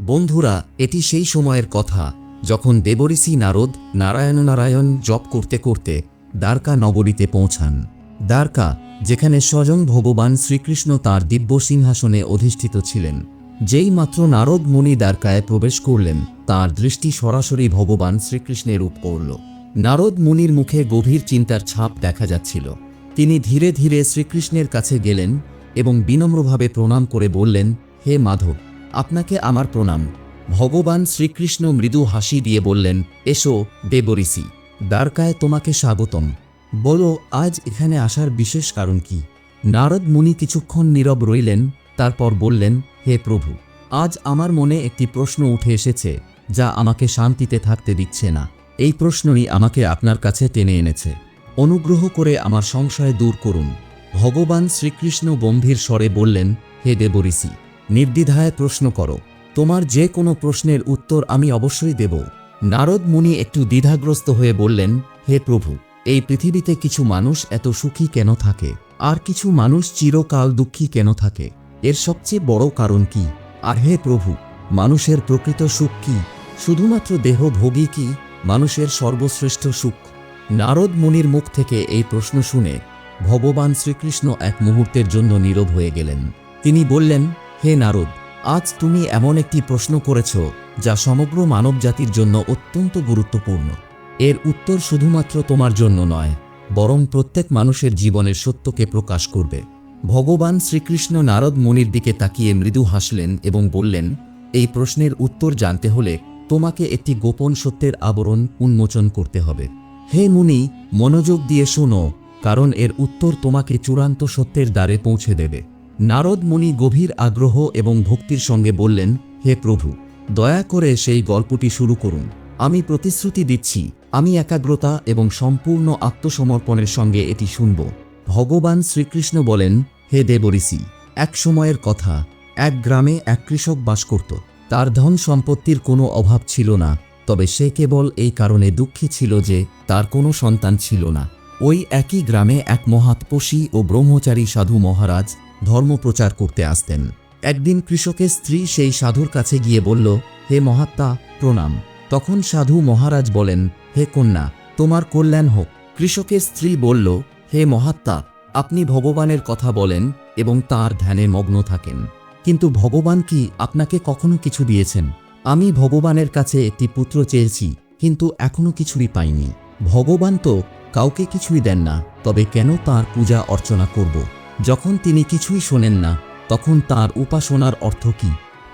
বন্ধুরা, এটি সেই সময়ের কথা, যখন দেবঋষি নারদ নারায়ণ নারায়ণ জপ করতে করতে দ্বারকা নগরীতে পৌঁছান। দ্বারকা, যেখানে স্বয়ং ভগবান শ্রীকৃষ্ণ তার দিব্য সিংহাসনে অধিষ্ঠিত ছিলেন। যেই মাত্র নারদ মুনি দ্বারকায় প্রবেশ করলেন, তার দৃষ্টি সরাসরি ভগবান শ্রীকৃষ্ণের রূপ করল। নারদ মুনির মুখে গভীর চিন্তার ছাপ দেখা যাচ্ছিল। তিনি ধীরে ধীরে শ্রীকৃষ্ণের কাছে গেলেন এবং বিনম্রভাবে প্রণাম করে বললেন, হে মাধব আপনাকে আমার প্রণাম। ভগবান শ্রীকৃষ্ণ মৃদু হাসি দিয়ে বললেন, এসো, দেবঋষি, দ্বারকায় তোমাকে স্বাগতম। বলো, আজ এখানে আসার বিশেষ কারণ কি? নারদ মুনি কিছুক্ষণ নীরব রইলেন, তারপর বললেন, হে প্রভু, আজ আমার মনে একটি প্রশ্ন উঠে এসেছে, যা আমাকে শান্তিতে থাকতে দিচ্ছে না। এই প্রশ্নই আমাকে আপনার কাছে টেনে এনেছে। অনুগ্রহ করে আমার সংশয় দূর করুন। ভগবান শ্রীকৃষ্ণ গম্ভীর স্বরে বললেন, হে দেবঋষি নির্দ্বিধায় প্রশ্ন করো। তোমার যে কোনো প্রশ্নের উত্তর আমি অবশ্যই দেব। নারদ মুনি একটু দ্বিধাগ্রস্ত হয়ে বললেন, হে প্রভু, এই পৃথিবীতে কিছু মানুষ এত সুখী কেন থাকে? আর কিছু মানুষ চিরকাল দুঃখী কেন থাকে? এর সবচেয়ে বড় কারণ কি? আর হে প্রভু, মানুষের প্রকৃত সুখ কি? শুধুমাত্র দেহ ভোগী কি? মানুষের সর্বশ্রেষ্ঠ সুখ? নারদ মুনির মুখ থেকে এই প্রশ্ন শুনে ভগবান শ্রীকৃষ্ণ এক মুহূর্তের জন্য নীরব হয়ে গেলেন। তিনি বললেন হে নারদ, আজ তুমি এমন একটি প্রশ্ন করেছ যা সমগ্র মানবজাতির জন্য অত্যন্ত গুরুত্বপূর্ণ। এর উত্তর শুধুমাত্র তোমার জন্য নয়, বরং প্রত্যেক মানুষের জীবনের সত্যকে প্রকাশ করবে। ভগবান শ্রীকৃষ্ণ নারদ মুনির দিকে তাকিয়ে মৃদু হাসলেন এবং বললেন, এই প্রশ্নের উত্তর জানতে হলে তোমাকে একটি গোপন সত্যের আবরণ উন্মোচন করতে হবে। হে মুনি, মনোযোগ দিয়ে শোনো, কারণ এর উত্তর তোমাকে চূড়ান্ত সত্যের দ্বারে পৌঁছে দেবে। নারদ মুনি গভীর আগ্রহ এবং ভক্তির সঙ্গে বললেন, হে প্রভু, দয়া করে সেই গল্পটি শুরু করুন। আমি প্রতিশ্রুতি দিচ্ছি, আমি একাগ্রতা এবং সম্পূর্ণ আত্মসমর্পণের সঙ্গে এটি শুনব। ভগবান শ্রীকৃষ্ণ বলেন, হে দেবঋষি, এক সময়ের কথা। এক গ্রামে এক কৃষক বাস করত। তার ধন সম্পত্তির কোনো অভাব ছিল না, তবে সে কেবল এই কারণে দুঃখী ছিল যে তার কোনো সন্তান ছিল না। ওই একই গ্রামে এক মহাতপসী ও ব্রহ্মচারী সাধু মহারাজ ধর্ম প্রচার করতে আসতেন। একদিন কৃষকের স্ত্রী সেই সাধুর কাছে গিয়ে বলল, হে মহাত্মা, প্রণাম। তখন সাধু মহারাজ বলেন, হে কন্যা, তোমার কল্যাণ হোক। কৃষকের স্ত্রী বলল, হে মহাত্মা, আপনি ভগবানের কথা বলেন এবং তার ধ্যানে মগ্ন থাকেন। কিন্তু ভগবান কি আপনাকে কখনো কিছু দিয়েছেন? আমি ভগবানের কাছে একটি পুত্র চেয়েছি, কিন্তু এখনও কিছুই পাইনি। ভগবান তো কাউকে কিছুই দেন না, তবে কেন তার পূজা অর্চনা করব? যখন তিনি কিছুই শোনেন না, তখন তার উপাসনার অর্থ কি?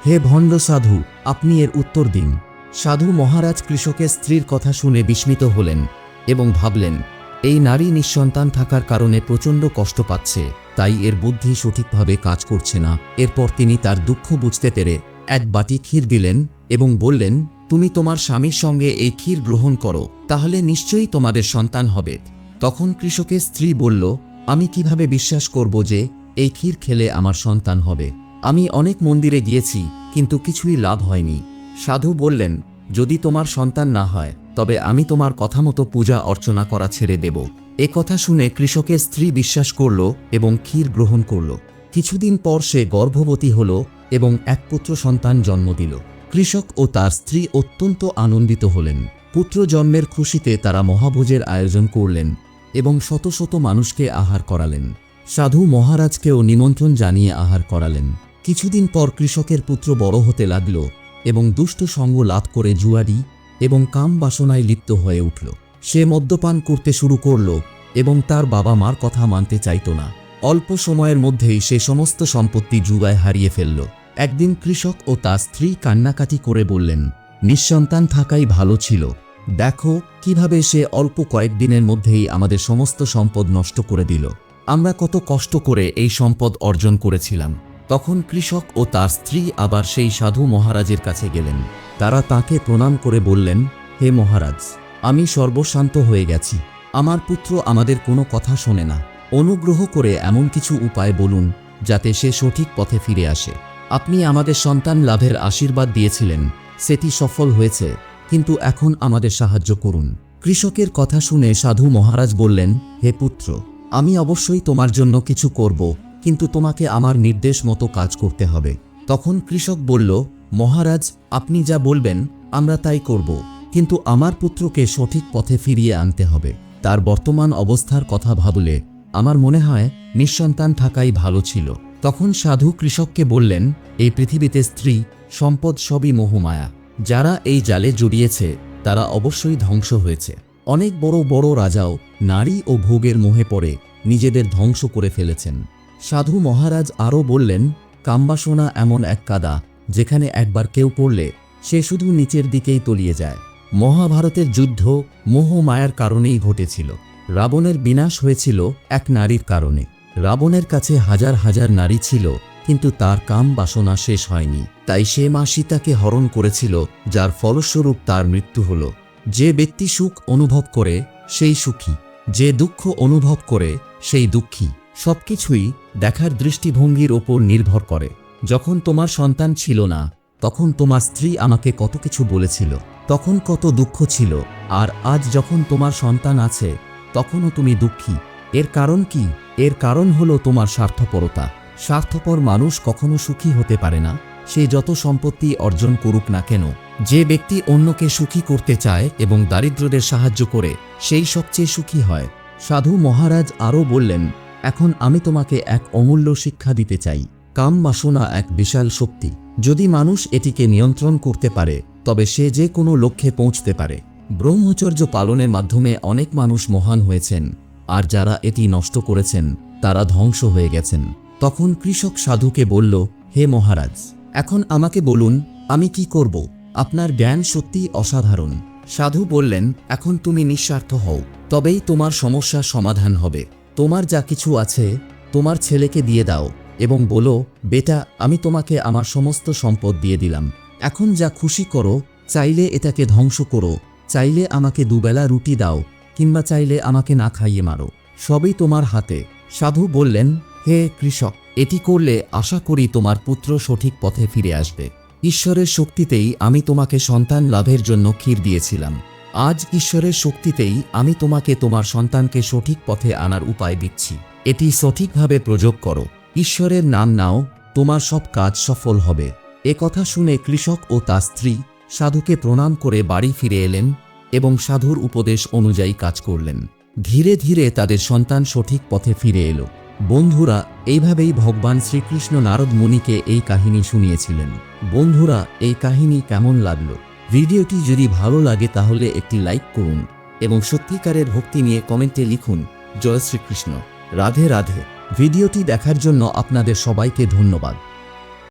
হে ভণ্ড সাধু, আপনি এর উত্তর দিন। সাধু মহারাজ কৃষকের স্ত্রীর কথা শুনে বিস্মিত হলেন এবং ভাবলেন, এই নারী নিঃসন্তান থাকার কারণে প্রচণ্ড কষ্ট পাচ্ছে, তাই এর বুদ্ধি সঠিকভাবে কাজ করছে না। এরপর তিনি তার দুঃখ বুঝতে পেরে এক বাটি ক্ষীর দিলেন এবং বললেন, তুমি তোমার স্বামীর সঙ্গে এই ক্ষীর গ্রহণ করো, তাহলে নিশ্চয়ই তোমাদের সন্তান হবে। তখন কৃষকের স্ত্রী বলল আমি কীভাবে বিশ্বাস করব যে, এই ক্ষীর খেলে আমার সন্তান হবে? আমি অনেক মন্দিরে গিয়েছি, কিন্তু কিছুই লাভ হয়নি। সাধু বললেন, যদি তোমার সন্তান না হয়, তবে আমি তোমার কথা মতো পূজা অর্চনা করা ছেড়ে দেব। এ কথা শুনে কৃষকের স্ত্রী বিশ্বাস করল এবং ক্ষীর গ্রহণ করল। কিছুদিন পর সে গর্ভবতী হল এবং এক পুত্র সন্তান জন্ম দিল। কৃষক ও তার স্ত্রী অত্যন্ত আনন্দিত হলেন। পুত্র জন্মের খুশিতে তারা মহাভোজের আয়োজন করলেন। এবং শত শত মানুষকে আহার করালেন। সাধু মহারাজকেও নিমন্ত্রণ জানিয়ে আহার করালেন। কিছুদিন পর কৃষকের পুত্র বড় হতে লাগল এবং দুষ্ট সঙ্গ লাভ করে জুয়ারি এবং কাম বাসনায় লিপ্ত হয়ে উঠল। সে মদ্যপান করতে শুরু করল এবং তার বাবা মার কথা মানতে চাইত না। অল্প সময়ের মধ্যেই সে সমস্ত সম্পত্তি জুয়ায় হারিয়ে ফেলল। একদিন কৃষক ও তার স্ত্রী কান্নাকাটি করে বললেন, নিঃসন্তান থাকাই ভালো ছিল। দেখো কীভাবে সে অল্প কয়েকদিনের মধ্যেই আমাদের সমস্ত সম্পদ নষ্ট করে দিল। আমরা কত কষ্ট করে এই সম্পদ অর্জন করেছিলাম। তখন কৃষক ও তার স্ত্রী আবার সেই সাধু মহারাজের কাছে গেলেন। তারা তাকে প্রণাম করে বললেন, হে মহারাজ, আমি সর্বশান্ত হয়ে গেছি। আমার পুত্র আমাদের কোনো কথা শোনে না। অনুগ্রহ করে এমন কিছু উপায় বলুন, যাতে সে সঠিক পথে ফিরে আসে। আপনি আমাদের সন্তান লাভের আশীর্বাদ দিয়েছিলেন। সেটি সফল হয়েছে। কিন্তু এখন আমাদের সাহায্য করুন। কৃষকের কথা শুনে সাধু মহারাজ বললেন, হে পুত্র, আমি অবশ্যই তোমার জন্য কিছু করব, কিন্তু তোমাকে আমার নির্দেশ মতো কাজ করতে হবে। তখন কৃষক বলল, মহারাজ, আপনি যা বলবেন, আমরা তাই করব, কিন্তু আমার পুত্রকে সঠিক পথে ফিরিয়ে আনতে হবে। তার বর্তমান অবস্থার কথা ভাবলে আমার মনে হয় নিঃসন্তান থাকাই ভালো ছিল। তখন সাধু কৃষককে বললেন, এই পৃথিবীতে স্ত্রী, সম্পদ সবই মোহমায়া। যারা এই জালে জড়িয়েছে, তারা অবশ্যই ধ্বংস হয়েছে। অনেক বড় বড় রাজাও নারী ও ভোগের মোহে পড়ে নিজেদের ধ্বংস করে ফেলেছেন। সাধু মহারাজ আরও বললেন, কাম্বাসনা এমন এক কাদা, যেখানে একবার কেউ পড়লে সে শুধু নিচের দিকেই তলিয়ে যায়। মহাভারতের যুদ্ধ মোহ মায়ার কারণেই ঘটেছিল। রাবণের বিনাশ হয়েছিল এক নারীর কারণে। রাবণের কাছে হাজার হাজার নারী ছিল কিন্তু তার কাম বাসনা শেষ হয়নি। তাই সে মা সীতাকে হরণ করেছিল, যার ফলস্বরূপ তার মৃত্যু হল। যে ব্যক্তি সুখ অনুভব করে, সেই সুখী। যে দুঃখ অনুভব করে, সেই দুঃখী। সবকিছুই দেখার দৃষ্টিভঙ্গির ওপর নির্ভর করে। যখন তোমার সন্তান ছিল না, তখন তোমার স্ত্রী আমাকে কত কিছু বলেছিল, তখন কত দুঃখ ছিল, আর আজ যখন তোমার সন্তান আছে, তখনও তুমি দুঃখী। এর কারণ কি? এর কারণ হলো তোমার স্বার্থপরতা। স্বার্থপর মানুষ কখনো সুখী হতে পারে না। সে যত সম্পত্তি অর্জন করুক না কেন, যে ব্যক্তি অন্যকে সুখী করতে চায় এবং দারিদ্রদের সাহায্য করে, সেই সবচেয়ে সুখী হয়। সাধু মহারাজ আরও বললেন, এখন আমি তোমাকে এক অমূল্য শিক্ষা দিতে চাই। কাম বাসনা এক বিশাল শক্তি। যদি মানুষ এটিকে নিয়ন্ত্রণ করতে পারে, তবে সে যে কোনো লক্ষ্যে পৌঁছতে পারে। ব্রহ্মচর্য পালনের মাধ্যমে অনেক মানুষ মহান হয়েছেন, আর যারা এটি নষ্ট করেছেন, তারা ধ্বংস হয়ে গেছেন। তখন কৃষক সাধুকে বলল, হে মহারাজ, এখন আমাকে বলুন, আমি কি করব? আপনার জ্ঞান সত্যি অসাধারণ। সাধু বললেন, এখন তুমি নিঃস্বার্থ হও, তবেই তোমার সমস্যার সমাধান হবে। তোমার যা কিছু আছে, তোমার ছেলেকে দিয়ে দাও এবং বলো, বেটা, আমি তোমাকে আমার সমস্ত সম্পদ দিয়ে দিলাম। এখন যা খুশি করো, চাইলে এটাকে ধ্বংস করো। চাইলে আমাকে দুবেলা রুটি দাও, কিংবা চাইলে আমাকে না খাইয়ে মারো। সবই তোমার হাতে। সাধু বললেন হে কৃষক, এটি করলে আশা করি তোমার পুত্র সঠিক পথে ফিরে আসবে। ঈশ্বরের শক্তিতেই আমি তোমাকে সন্তান লাভের জন্য ক্ষীর দিয়েছিলাম। আজ ঈশ্বরের শক্তিতেই আমি তোমাকে তোমার সন্তানকে সঠিক পথে আনার উপায় দিচ্ছি। এটি সঠিকভাবে প্রয়োগ করো। ঈশ্বরের নাম নাও, তোমার সব কাজ সফল হবে। এ কথা শুনে কৃষক ও তার স্ত্রী সাধুকে প্রণাম করে বাড়ি ফিরে এলেন এবং সাধুর উপদেশ অনুযায়ী কাজ করলেন। ধীরে ধীরে তাদের সন্তান সঠিক পথে ফিরে এলো। বন্ধুরা, এইভাবেই ভগবান শ্রীকৃষ্ণ নারদ মুনিকে এই কাহিনী শুনিয়েছিলেন। বন্ধুরা, এই কাহিনী কেমন লাগল? ভিডিওটি যদি ভালো লাগে তাহলে একটি লাইক করুন এবং সত্যিকারের ভক্তি নিয়ে কমেন্টে লিখুন, জয় শ্রীকৃষ্ণ। রাধে রাধে। ভিডিওটি দেখার জন্য আপনাদের সবাইকে ধন্যবাদ।